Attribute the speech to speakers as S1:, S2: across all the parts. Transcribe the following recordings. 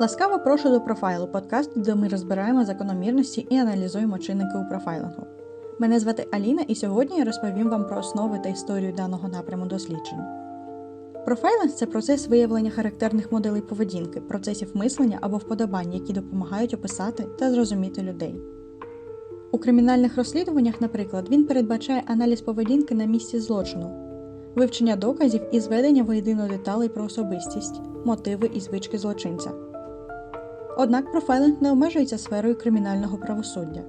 S1: Ласкаво прошу до профайлу подкасту, де ми розбираємо закономірності і аналізуємо чинники у профайлингу. Мене звати Аліна, і сьогодні я розповім вам про основи та історію даного напряму досліджень. Профайлинг це процес виявлення характерних моделей поведінки, процесів мислення або вподобань, які допомагають описати та зрозуміти людей. У кримінальних розслідуваннях, наприклад, він передбачає аналіз поведінки на місці злочину, вивчення доказів і зведення воєдино деталей про особистість, мотиви і звички злочинця. Однак профайлинг не обмежується сферою кримінального правосуддя.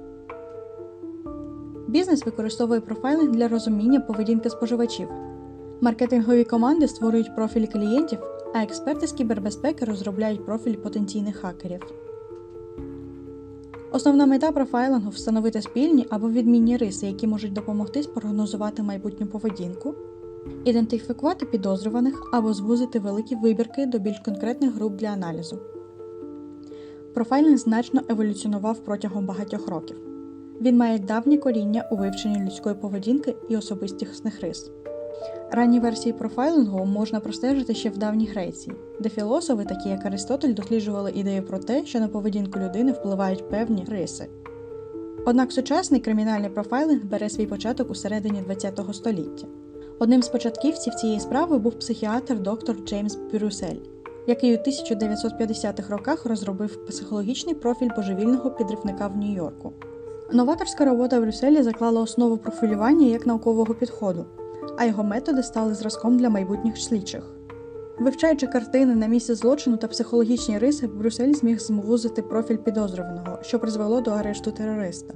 S1: Бізнес використовує профайлинг для розуміння поведінки споживачів. Маркетингові команди створюють профілі клієнтів, а експерти з кібербезпеки розробляють профілі потенційних хакерів. Основна мета профайлингу встановити спільні або відмінні риси, які можуть допомогти спрогнозувати майбутню поведінку, ідентифікувати підозрюваних або звузити великі вибірки до більш конкретних груп для аналізу. Профайлінг значно еволюціонував протягом багатьох років. Він має давнє коріння у вивченні людської поведінки і особистісних рис. Ранні версії профайлингу можна простежити ще в давній Греції, де філософи, такі як Аристотель, досліджували ідею про те, що на поведінку людини впливають певні риси. Однак сучасний кримінальний профайлинг бере свій початок у середині ХХ століття. Одним з початківців цієї справи був психіатр доктор Джеймс Брюсель, який у 1950-х роках розробив психологічний профіль божевільного підривника в Нью-Йорку. Новаторська робота в Брюсселі заклала основу профілювання як наукового підходу, а його методи стали зразком для майбутніх слідчих. Вивчаючи картини на місці злочину та психологічні риси, Брюссель зміг звузити профіль підозрюваного, що призвело до арешту терориста.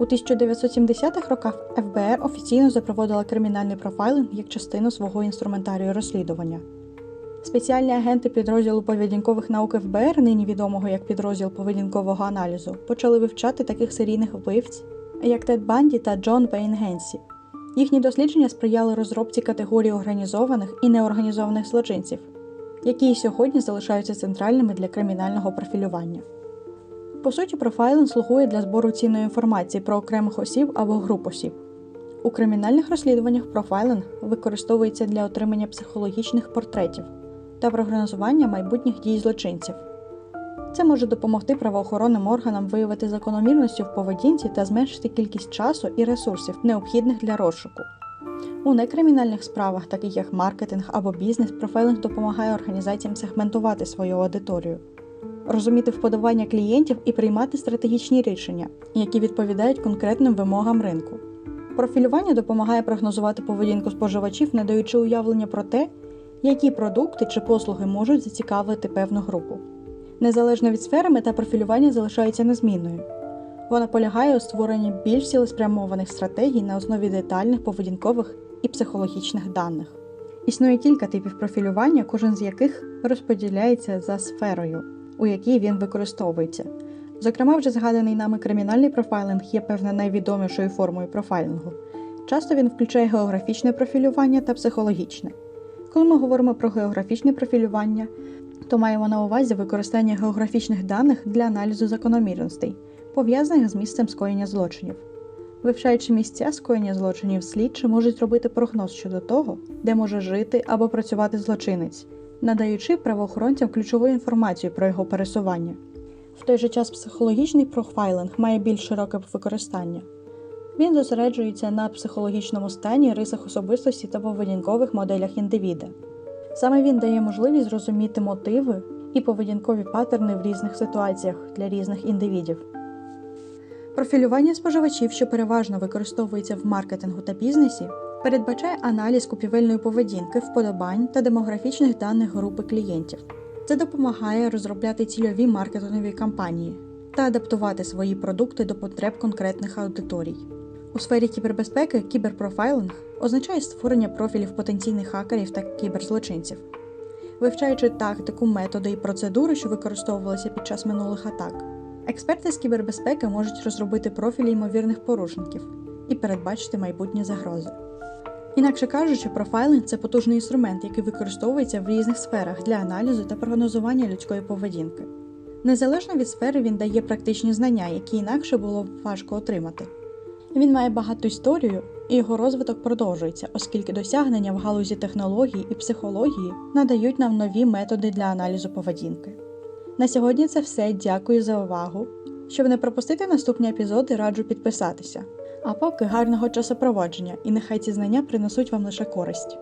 S1: У 1970-х роках ФБР офіційно запровадила кримінальний профайлинг як частину свого інструментарію розслідування. Спеціальні агенти підрозділу поведінкових наук ФБР, нині відомого як підрозділ поведінкового аналізу, почали вивчати таких серійних вбивць, як Тед Банді та Джон Вейн Генсі. Їхні дослідження сприяли розробці категорії організованих і неорганізованих злочинців, які і сьогодні залишаються центральними для кримінального профілювання. По суті, профайлинг слугує для збору цінної інформації про окремих осіб або груп осіб. У кримінальних розслідуваннях профайлинг використовується для отримання психологічних портретів та прогнозування майбутніх дій злочинців. Це може допомогти правоохоронним органам виявити закономірності в поведінці та зменшити кількість часу і ресурсів, необхідних для розшуку. У некримінальних справах, таких як маркетинг або бізнес, профайлинг допомагає організаціям сегментувати свою аудиторію, розуміти вподобання клієнтів і приймати стратегічні рішення, які відповідають конкретним вимогам ринку. Профілювання допомагає прогнозувати поведінку споживачів, не даючи уявлення про те, які продукти чи послуги можуть зацікавити певну групу. Незалежно від сфери, мета профілювання залишається незмінною. Вона полягає у створенні більш цілеспрямованих стратегій на основі детальних поведінкових і психологічних даних. Існує кілька типів профілювання, кожен з яких розподіляється за сферою, у якій він використовується. Зокрема, вже згаданий нами кримінальний профайлинг є певно найвідомішою формою профайлингу. Часто він включає географічне профілювання та психологічне. Коли ми говоримо про географічне профілювання, то маємо на увазі використання географічних даних для аналізу закономірностей, пов'язаних з місцем скоєння злочинів. Вивчаючи місця скоєння злочинів, слідчі можуть робити прогноз щодо того, де може жити або працювати злочинець, надаючи правоохоронцям ключову інформацію про його пересування. В той же час психологічний профайлинг має більш широке використання. Він зосереджується на психологічному стані, рисах особистості та поведінкових моделях індивіда. Саме він дає можливість зрозуміти мотиви і поведінкові паттерни в різних ситуаціях для різних індивідів. Профілювання споживачів, що переважно використовується в маркетингу та бізнесі, передбачає аналіз купівельної поведінки, вподобань та демографічних даних групи клієнтів. Це допомагає розробляти цільові маркетингові кампанії та адаптувати свої продукти до потреб конкретних аудиторій. У сфері кібербезпеки кіберпрофайлинг означає створення профілів потенційних хакерів та кіберзлочинців. Вивчаючи тактику, методи і процедури, що використовувалися під час минулих атак, експерти з кібербезпеки можуть розробити профілі ймовірних порушників і передбачити майбутні загрози. Інакше кажучи, профайлинг це потужний інструмент, який використовується в різних сферах для аналізу та прогнозування людської поведінки. Незалежно від сфери він дає практичні знання, які інакше було б важко отримати. Він має багату історію, і його розвиток продовжується, оскільки досягнення в галузі технології і психології надають нам нові методи для аналізу поведінки. На сьогодні це все. Дякую за увагу. Щоб не пропустити наступні епізоди, раджу підписатися. А поки гарного часопроводження, і нехай ці знання принесуть вам лише користь.